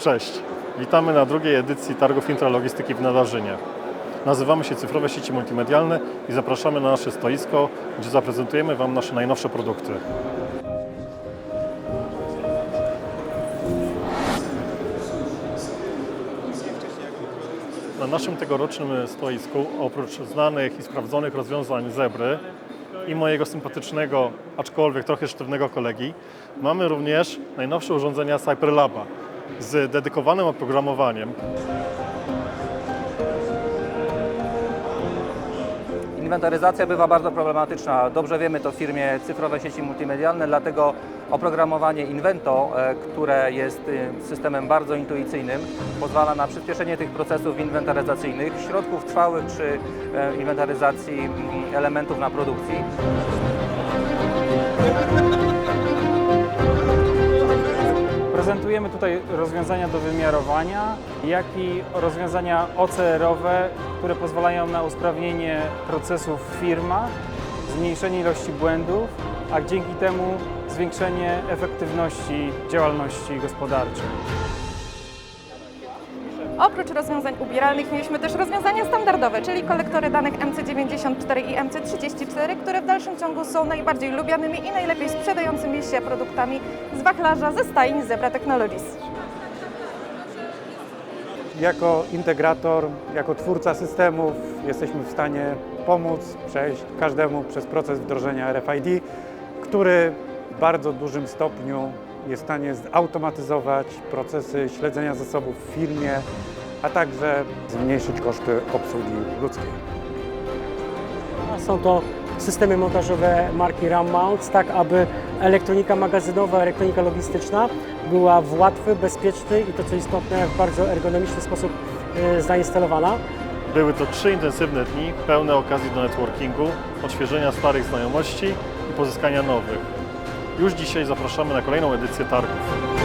Cześć, witamy na drugiej edycji Targów Intralogistyki w Nadarzynie. Nazywamy się Cyfrowe Sieci Multimedialne i zapraszamy na nasze stoisko, gdzie zaprezentujemy Wam nasze najnowsze produkty. Na naszym tegorocznym stoisku, oprócz znanych i sprawdzonych rozwiązań Zebry i mojego sympatycznego, aczkolwiek trochę sztywnego kolegi, mamy również najnowsze urządzenia Cyberlaba z dedykowanym oprogramowaniem, Inwentaryzacja bywa bardzo problematyczna. Dobrze wiemy to w firmie cyfrowe sieci multimedialne, dlatego oprogramowanie Invento, e, które jest e, systemem bardzo intuicyjnym, pozwala na przyspieszenie tych procesów inwentaryzacyjnych, środków trwałych czy e, inwentaryzacji mm, elementów na produkcji. Prezentujemy tutaj rozwiązania do wymiarowania, jak i rozwiązania OCR-owe, które pozwalają na usprawnienie procesów w firmach, zmniejszenie ilości błędów, a dzięki temu zwiększenie efektywności działalności gospodarczej. Oprócz rozwiązań ubieralnych mieliśmy też rozwiązania standardowe, czyli kolektory danych MC94 i MC34, które w dalszym ciągu są najbardziej lubianymi i najlepiej sprzedającymi się produktami z wachlarza ze stajni Zebra Technologies. Jako integrator, jako twórca systemów jesteśmy w stanie pomóc przejść każdemu przez proces wdrożenia RFID, który w bardzo dużym stopniu jest w stanie zautomatyzować procesy śledzenia zasobów w firmie, a także zmniejszyć koszty obsługi ludzkiej. Są to systemy montażowe marki RAM Mounts, tak aby elektronika magazynowa, elektronika logistyczna była w łatwy, bezpieczny i to co istotne w bardzo ergonomiczny sposób e, zainstalowana. Były to trzy intensywne dni, pełne okazji do networkingu, odświeżenia starych znajomości i pozyskania nowych. Już dzisiaj zapraszamy na kolejną edycję targów.